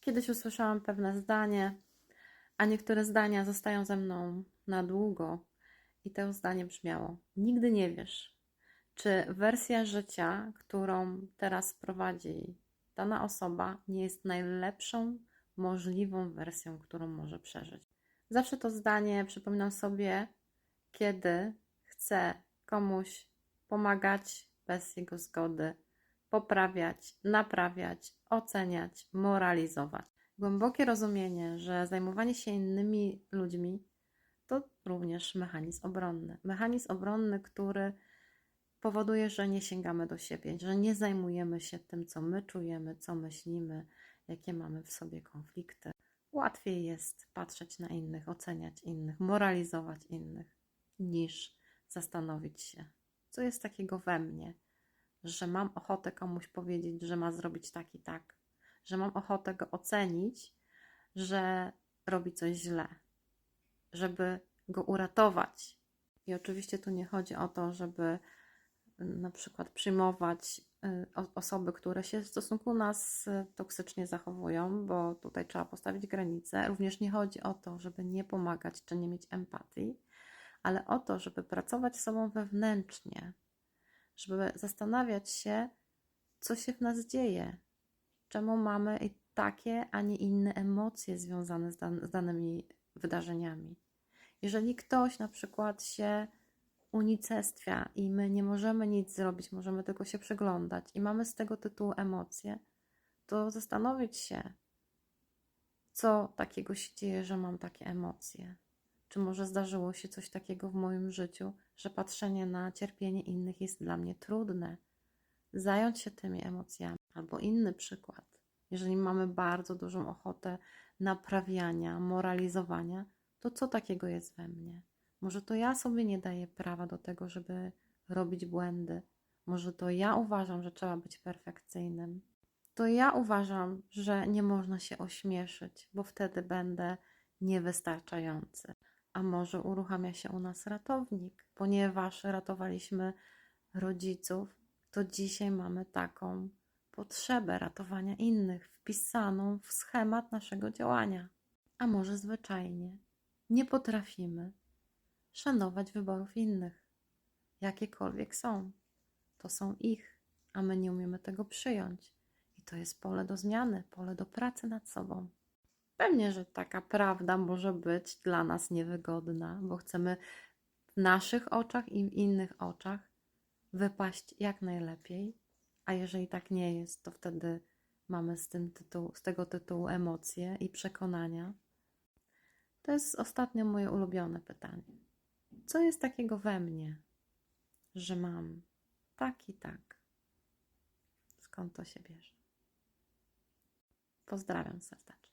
Kiedyś usłyszałam pewne zdanie, a niektóre zdania zostają ze mną na długo. I to zdanie brzmiało: Nigdy nie wiesz, czy wersja życia, którą teraz prowadzi dana osoba, nie jest najlepszą możliwą wersją, którą może przeżyć. Zawsze to zdanie przypominam sobie, kiedy chcę komuś pomagać bez jego zgody, poprawiać, naprawiać, oceniać, moralizować. Głębokie rozumienie, że zajmowanie się innymi ludźmi to również mechanizm obronny. Mechanizm obronny, który powoduje, że nie sięgamy do siebie, że nie zajmujemy się tym, co my czujemy, co myślimy, jakie mamy w sobie konflikty. Łatwiej jest patrzeć na innych, oceniać innych, moralizować innych, niż zastanowić się, co jest takiego we mnie, że mam ochotę komuś powiedzieć, że ma zrobić tak i tak, że mam ochotę go ocenić, że robi coś źle, żeby go uratować. I oczywiście tu nie chodzi o to, żeby y, na przykład przyjmować y, osoby, które się w stosunku nas y, toksycznie zachowują, bo tutaj trzeba postawić granice. Również nie chodzi o to, żeby nie pomagać czy nie mieć empatii, ale o to, żeby pracować z sobą wewnętrznie, żeby zastanawiać się, co się w nas dzieje, czemu mamy takie, a nie inne emocje związane z, dan- z danymi wydarzeniami. Jeżeli ktoś na przykład się unicestwia i my nie możemy nic zrobić, możemy tylko się przyglądać i mamy z tego tytułu emocje, to zastanowić się, co takiego się dzieje, że mam takie emocje. Czy może zdarzyło się coś takiego w moim życiu, że patrzenie na cierpienie innych jest dla mnie trudne? Zająć się tymi emocjami. Albo inny przykład. Jeżeli mamy bardzo dużą ochotę naprawiania, moralizowania, to co takiego jest we mnie? Może to ja sobie nie daję prawa do tego, żeby robić błędy. Może to ja uważam, że trzeba być perfekcyjnym. To ja uważam, że nie można się ośmieszyć, bo wtedy będę niewystarczający. A może uruchamia się u nas ratownik, ponieważ ratowaliśmy rodziców, to dzisiaj mamy taką potrzebę ratowania innych, wpisaną w schemat naszego działania. A może zwyczajnie nie potrafimy szanować wyborów innych, jakiekolwiek są. To są ich, a my nie umiemy tego przyjąć. I to jest pole do zmiany, pole do pracy nad sobą. Pewnie, że taka prawda może być dla nas niewygodna, bo chcemy w naszych oczach i w innych oczach wypaść jak najlepiej, a jeżeli tak nie jest, to wtedy mamy z, tym z tego tytułu emocje i przekonania. To jest ostatnio moje ulubione pytanie. Co jest takiego we mnie, że mam tak i tak? Skąd to się bierze? Pozdrawiam serdecznie.